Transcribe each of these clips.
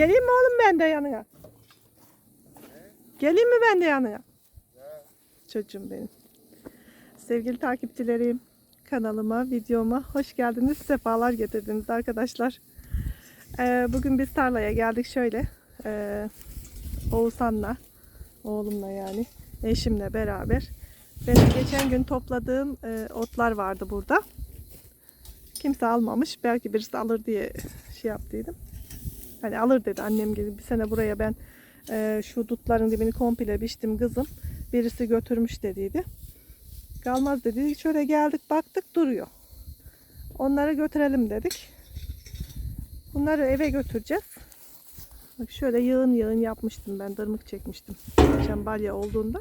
Geleyim mi oğlum ben de yanına? Geleyim mi ben de yanına? Çocuğum benim. Sevgili takipçilerim, kanalıma, videoma hoş geldiniz. Sefalar getirdiniz arkadaşlar. Ee, bugün biz tarlaya geldik şöyle. Ee, Oğuzhan'la, oğlumla yani, eşimle beraber. Benim geçen gün topladığım e, otlar vardı burada. Kimse almamış. Belki birisi alır diye şey yaptıydım. Hani alır dedi annem gibi. Bir sene buraya ben e, şu dutların dibini komple biçtim kızım. Birisi götürmüş dediydi. Kalmaz dedi. Şöyle geldik baktık duruyor. Onları götürelim dedik. Bunları eve götüreceğiz. Bak şöyle yığın yığın yapmıştım ben. Dırmık çekmiştim. Geçen balya olduğunda.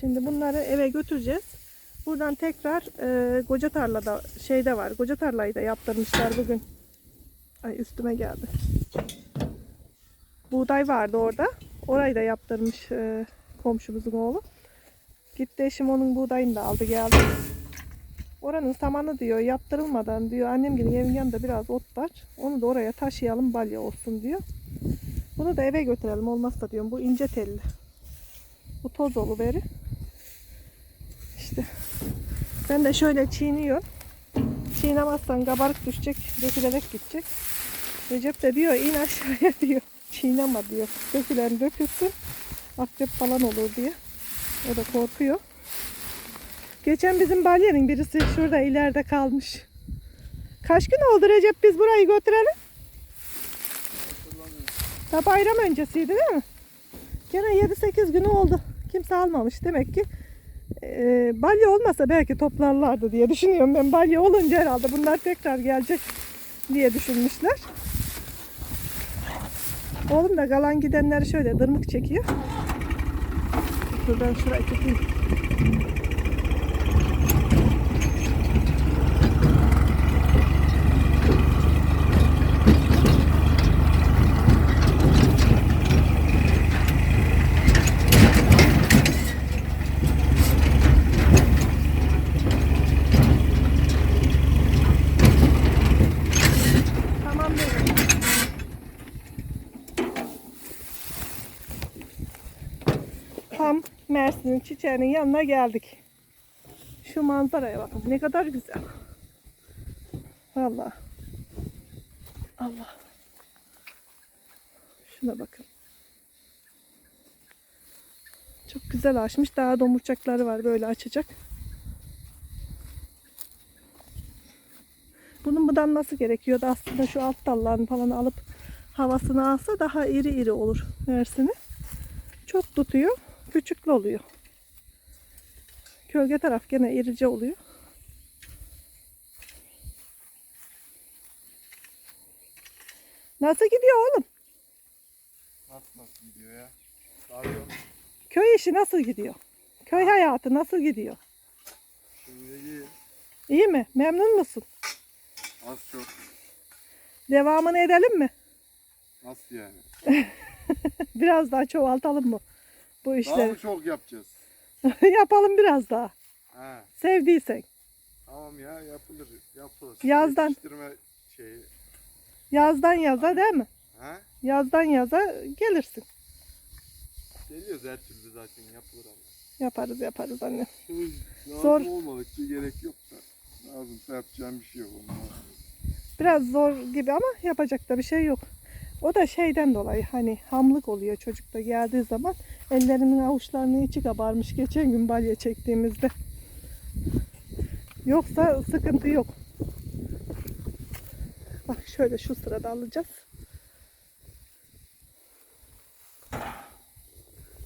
Şimdi bunları eve götüreceğiz. Buradan tekrar e, Koca Tarla'da şeyde var. Koca Tarla'yı da yaptırmışlar bugün. Ay üstüme geldi. Buğday vardı orada. Orayı da yaptırmış e, komşumuzun oğlu. Gitti eşim onun buğdayını da aldı geldi. Oranın samanı diyor yaptırılmadan diyor annem gibi evin yanında biraz ot var. Onu da oraya taşıyalım balya olsun diyor. Bunu da eve götürelim olmazsa diyorum. Bu ince telli. Bu toz oluveri. İşte ben de şöyle çiğniyorum. Çiğnemezsen kabarık düşecek, dökülerek gidecek. Recep de diyor in aşağıya diyor. Çiğneme diyor. Dökülen dökülsün. Akrep falan olur diye. O da korkuyor. Geçen bizim balyenin birisi şurada ileride kalmış. Kaç gün oldu Recep biz burayı götürelim? Ta bayram öncesiydi değil mi? Gene 7-8 günü oldu. Kimse almamış. Demek ki e, balya olmasa belki toplarlardı diye düşünüyorum ben. Balya olunca herhalde bunlar tekrar gelecek diye düşünmüşler. Oğlum da kalan gidenleri şöyle dırmık çekiyor. Dur ben şurayı çekeyim. Tamam dedim. Tam Mersin'in çiçeğinin yanına geldik. Şu manzaraya bakın ne kadar güzel. Vallahi. Allah. Şuna bakın. Çok güzel açmış. Daha domurcakları var böyle açacak. Bunun budanması gerekiyordu aslında şu alt dallarını falan alıp havasını alsa daha iri iri olur Mersin'i. Çok tutuyor. Küçüklü oluyor. Kölge taraf gene irice oluyor. Nasıl gidiyor oğlum? Nasıl nasıl gidiyor ya? Sarıyor. Köy işi nasıl gidiyor? Köy hayatı nasıl gidiyor? Şimdi iyi. İyi mi? Memnun musun? Az çok. Devamını edelim mi? Nasıl yani? Biraz daha çoğaltalım mı bu Daha işleri? mı çok yapacağız? Yapalım biraz daha. Ha, Sevdiysen. tamam ya yapılır. Yapılır. Yazdan. Yetiştirme şeyi. Yazdan yaza değil mi? Ha? Yazdan yaza gelirsin. Geliyoruz her türlü zaten yapılır ama. Yaparız yaparız anne. Lazım Zor. olmadıkça gerek yok da. Lazımsa yapacağım bir şey yok. onunla. Biraz zor gibi ama yapacak da bir şey yok. O da şeyden dolayı hani hamlık oluyor çocukta geldiği zaman ellerimin avuçlarının içi kabarmış geçen gün balya çektiğimizde. Yoksa sıkıntı yok. Bak şöyle şu sırada alacağız.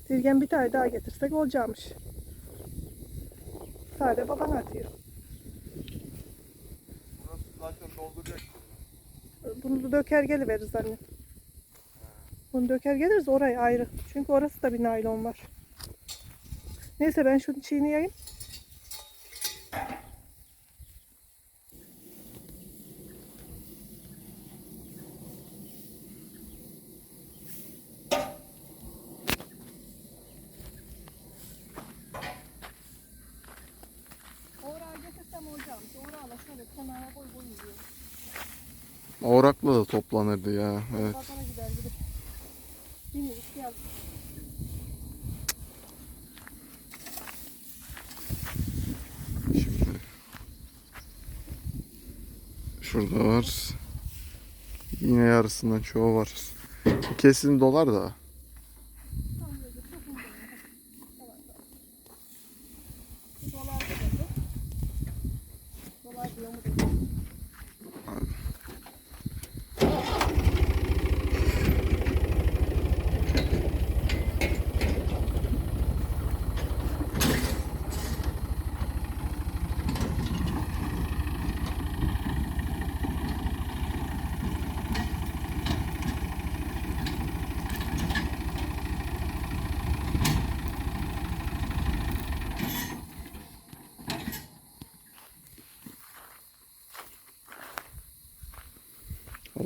Dirgen bir tane daha getirsek olacakmış. Sade baban atıyor. Burası zaten dolduracak. Bunu da döker geliveririz anne. Bunu döker geliriz oraya ayrı. Çünkü orası da bir naylon var. Neyse ben şunu çiğneyeyim. Orakla da toplanırdı ya. Evet. Şimdi şurada var. Yine yarısından çoğu var. Kesin dolar da. Tam böyle çok uzun. Tamam tamam. Bu dolar dedi. Dolar diyor mu dedi.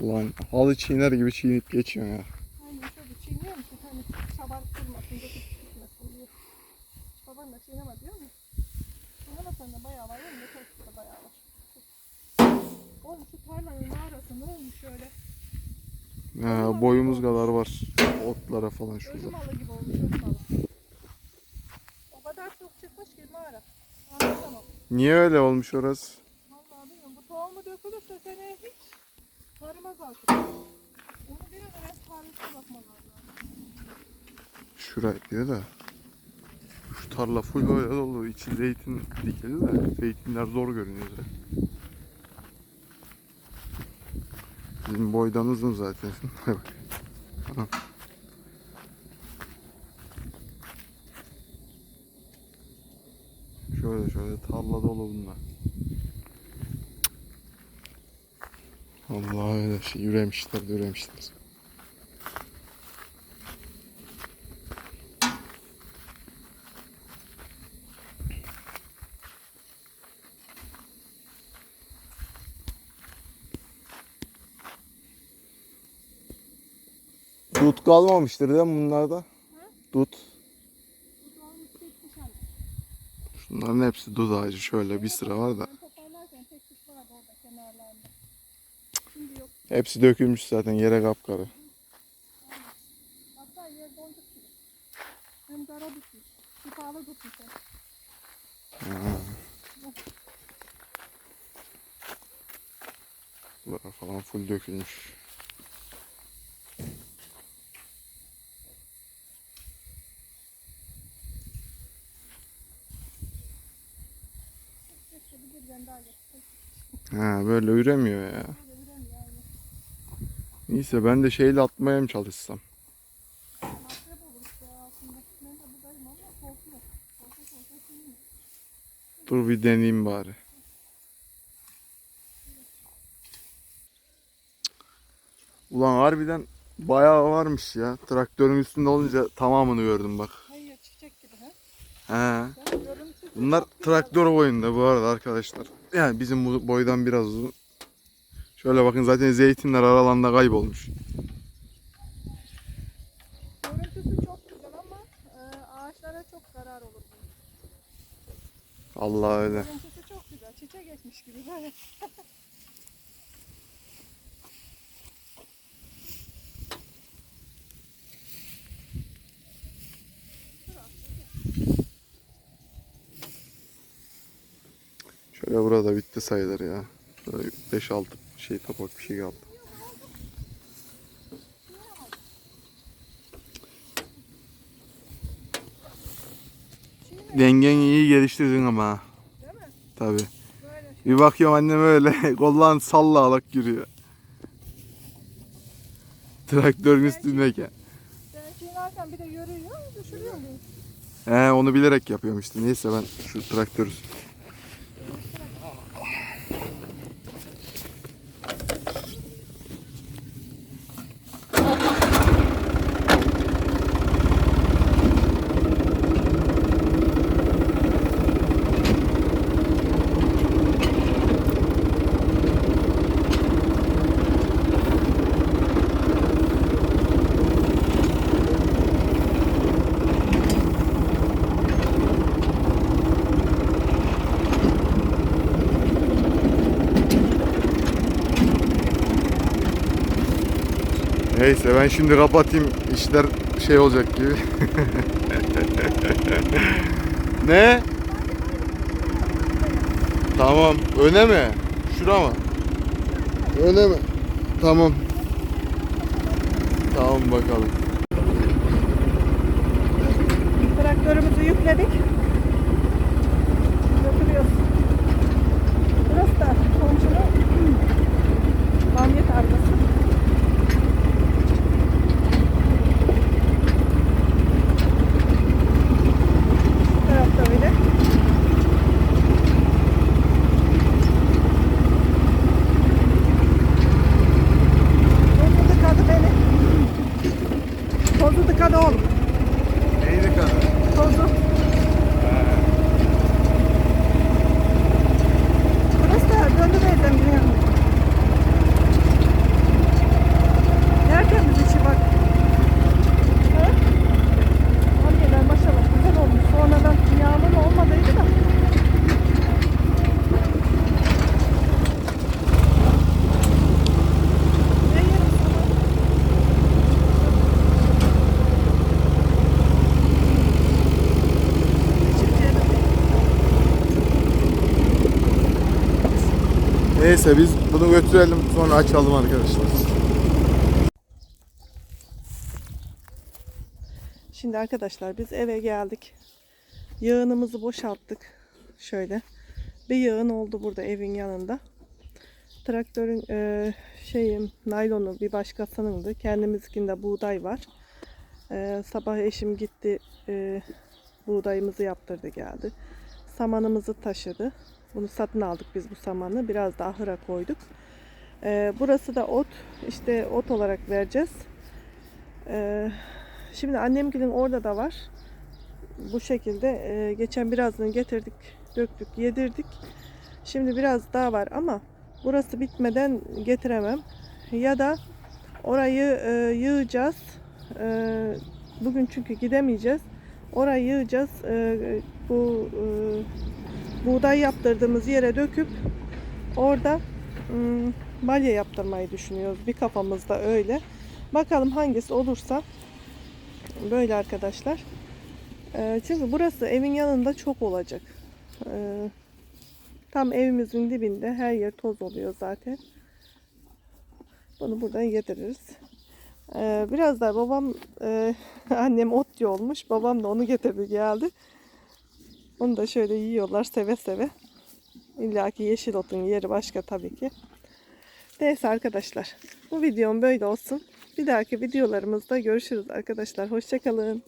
Allah'ın halı çiğner gibi çiğneyip geçiyor ya. Aynen şöyle çiğniyor musun? Hani şabar kırmasın, döküp gitmesin diye. Baban da çiğneme diyor mu? Çiğnemesen de bayağı var ya, ne kadar da bayağı var. Oğlum şu tarlanın mağarası ne olmuş şöyle? Ha, boyumuz kadar var. Otlara falan şurada. Ölüm alı gibi olmuş ölüm. O kadar çok çıkmış ki mağara. Anlatamam. Niye öyle olmuş orası? Şuraya diyor da. Şu tarla full böyle dolu. İçi zeytin dikili de zeytinler zor görünüyor zaten. Bizim boydan uzun zaten. Şöyle şöyle tarla dolu bunlar. Allah öyle şey üremişler de üremişler. Dut kalmamıştır değil mi bunlarda? Dut. Bu tohumu çekmiş hani. Şunların hepsi dut ağacı şöyle bir sıra var da. Ben toparlarken tek kuş vardı orada kenarlarında. Şimdi yok. Hepsi dökülmüş zaten yere kapkarı. Hatta yer boncuk gibi. Hem dara düşmüş. Şifalı tutmuş. Buralar falan full dökülmüş. Ha böyle üremiyor ya. Neyse ben de şeyle atmaya mı çalışsam? Dur bir deneyeyim bari. Ulan harbiden bayağı varmış ya. Traktörün üstünde olunca tamamını gördüm bak. Hayır çiçek gibi ha. He. Bunlar traktör boyunda bu arada arkadaşlar. Yani bizim bu boydan biraz uzun. Şöyle bakın zaten zeytinler aralanda kaybolmuş. Görüntüsü çok güzel ama e, ağaçlara çok zarar olur. Allah öyle. Görüntüsü çok güzel. Çiçek geçmiş gibi böyle. Şöyle burada bitti sayılır ya. Şöyle 5-6 şey topak bir şey kaldı. Dengen iyi geliştirdin ama. Değil mi? Tabi. Böyle Bir bakıyorum annem öyle kollan salla alak yürüyor. Traktörün üstündeyken. ben çiğnerken bir de yürüyor, düşürüyor muyum? He onu bilerek yapıyorum işte. Neyse ben şu traktörü Neyse ben şimdi kapatayım. İşler şey olacak gibi. ne? Tamam. Öne mi? Şura mı? Öne mi? Tamam. Tamam bakalım. Traktörümüzü yükledik. cada um. Neyse biz bunu götürelim sonra açalım arkadaşlar. Şimdi arkadaşlar biz eve geldik. Yağınımızı boşalttık. Şöyle. Bir yağın oldu burada evin yanında. Traktörün e, şeyim naylonu bir başkasınındı. Kendimizinkinde buğday var. E, sabah eşim gitti e, buğdayımızı yaptırdı geldi. Samanımızı taşıdı. Bunu satın aldık biz bu samanı. Biraz da ahıra koyduk. E, burası da ot. İşte ot olarak vereceğiz. E, Şimdi annemgilin orada da var. Bu şekilde e, geçen birazını getirdik, döktük, yedirdik. Şimdi biraz daha var ama burası bitmeden getiremem. Ya da orayı e, yığacağız. E, bugün çünkü gidemeyeceğiz. Orayı yığacağız. E, bu e, buğday yaptırdığımız yere döküp orada ım, balya yaptırmayı düşünüyoruz. Bir kafamızda öyle. Bakalım hangisi olursa Böyle arkadaşlar. Ee, çünkü burası evin yanında çok olacak. Ee, tam evimizin dibinde her yer toz oluyor zaten. Bunu buradan getiririz. Ee, biraz da babam e, annem ot olmuş. Babam da onu getirdi geldi. Onu da şöyle yiyorlar seve seve. İlla ki yeşil otun yeri başka tabii ki. Neyse arkadaşlar. Bu videom böyle olsun. Bir dahaki videolarımızda görüşürüz arkadaşlar. Hoşçakalın.